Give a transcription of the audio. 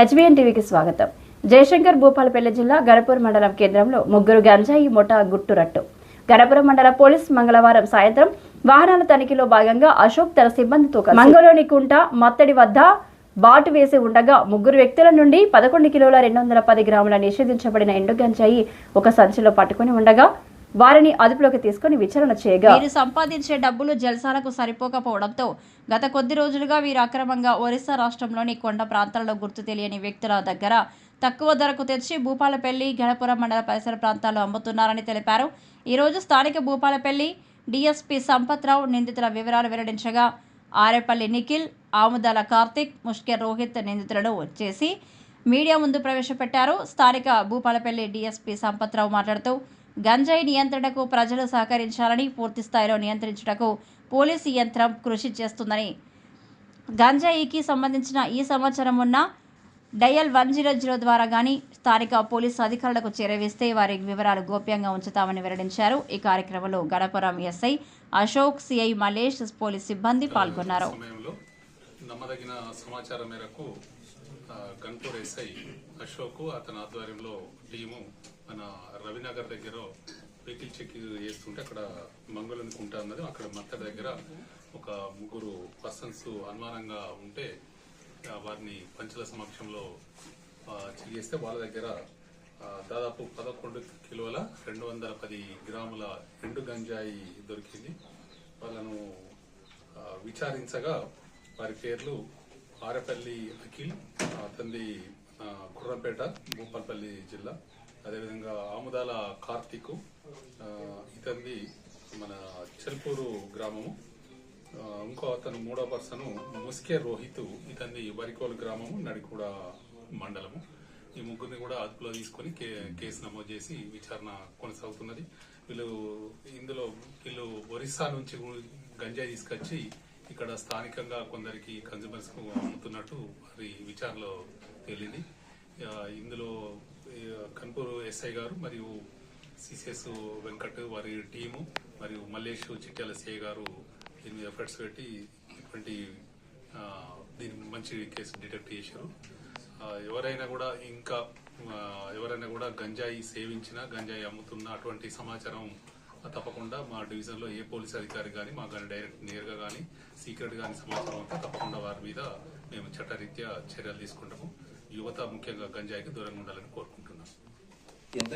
HBN టీవీకి స్వాగతం. జయశంకర్ భూపాలపల్లి జిల్లా గణపూర్ మండలం కేంద్రంలో ముగ్గురు గంజాయి ముఠా గుట్టురట్టు గణపురం మండల పోలీస్ మంగళవారం సాయంత్రం వాహనాల తనిఖీలో భాగంగా అశోక్ తన సిబ్బందితో కలిసి మంగళోని కుంట మత్తడి వద్ద బాటు వేసి ఉండగా ముగ్గురు వ్యక్తుల నుండి పదకొండు కిలోల రెండు వందల పది గ్రాముల నిషేధించబడిన ఎండు గంజాయి ఒక సంచిలో పట్టుకుని ఉండగా వారిని అదుపులోకి తీసుకుని విచారణ చేయగా వీరు సంపాదించే డబ్బులు జల్సాలకు సరిపోకపోవడంతో గత కొద్ది రోజులుగా వీరు అక్రమంగా ఒరిస్సా రాష్ట్రంలోని కొండ ప్రాంతాల్లో గుర్తు తెలియని వ్యక్తుల దగ్గర తక్కువ ధరకు తెచ్చి భూపాలపల్లి గణపురం మండల పరిసర ప్రాంతాల్లో అమ్ముతున్నారని తెలిపారు. ఈరోజు స్థానిక భూపాలపల్లి డీఎస్పీ సంపత్రావు నిందితుల వివరాలు వెల్లడించగా ఆరేపల్లి నిఖిల్ ఆముదాల కార్తిక్ ముష్కెర్ రోహిత్ నిందితులను చేసి మీడియా ముందు ప్రవేశపెట్టారు. స్థానిక భూపాలపల్లి డీఎస్పీ సంపత్రావు మాట్లాడుతూ గంజాయి నియంత్రణకు ప్రజలు సహకరించాలని పూర్తిస్థాయిలో నియంత్రించుటకు పోలీసు యంత్రం కృషి చేస్తుందని. గంజాయికి సంబంధించిన ఈ సమాచారం ఉన్న డయల్ వన్ జీరో జీరో ద్వారా కానీ స్థానిక పోలీసు అధికారులకు చేరవేస్తే వారి వివరాలు గోప్యంగా ఉంచుతామని వెల్లడించారు. ఈ కార్యక్రమంలో Ganapuram SI Ashok CI Malesh police సిబ్బంది పాల్గొన్నారు. నమ్మదగిన సమాచారం మేరకు గన్పూర్ ఎస్ఐ అశోక్ అతని ఆధ్వర్యంలో టీము మన రవినగర్ దగ్గర వెహికల్ చెక్ చేస్తుంటే అక్కడ మంగళని కుంట అన్నది అక్కడ మత్త దగ్గర ఒక ముగ్గురు పర్సన్స్ అనుమానంగా ఉంటే వారిని పంచుల సమక్షంలో చెక్ చేస్తే వాళ్ళ దగ్గర దాదాపు పదకొండు కిలోల రెండు వందల పది గ్రాముల ఎండు గంజాయి దొరికింది. వాళ్ళను విచారించగా వారి పేర్లు ఆరపల్లి అఖిల్ అతనిది కుర్రంపేట భూపాల్పల్లి భూపాలపల్లి జిల్లా. అదేవిధంగా ఆముదాల కార్తీక్ ఆ, ఇతనిది మన చెల్పూరు గ్రామము. ఇంకో అతను మూడో పర్సను ముస్కే రోహిత్ ఇతన్ని వరికోలు గ్రామము నడికూడ మండలము. ఈ ముగ్గురిని కూడా అదుపులో తీసుకొని కే- కేసు నమోదు చేసి విచారణ కొనసాగుతున్నది. వీళ్ళు ఇందులో వీళ్ళు ఒరిస్సా నుంచి గంజాయి తీసుకొచ్చి ఇక్కడ స్థానికంగా కొందరికి కన్జ్యూమర్స్ అమ్ముతున్నట్టు వారి విచారణలో తేలింది. ఇందులో కన్పూర్ ఎస్ఐ గారు మరియు సిసిఎస్ వెంకట్ వారి టీము మరియు మల్లేష్ చిట్యాల సిఐ గారు దీని మీద ఎఫర్ట్స్ పెట్టి ఇటువంటి దీన్ని దీని మంచి కేసు డిటెక్ట్ చేశారు. ఎవరైనా కూడా ఇంకా ఎవరైనా కూడా గంజాయి సేవించినా గంజాయి అమ్ముతున్నా అటువంటి సమాచారం తప్పకుండా మా డివిజన్లో ఏ పోలీస్ అధికారి కానీ మాకు కానీ డైరెక్ట్ నేరుగా కానీ సీక్రెట్ కానీ సమాచారం అంతా తప్పకుండా వారి మీద మేము చట్టరీత్యా చర్యలు తీసుకుంటాము. యువత ముఖ్యంగా గంజాయికి దూరంగా ఉండాలని కోరుకుంటున్నాం. ఎంత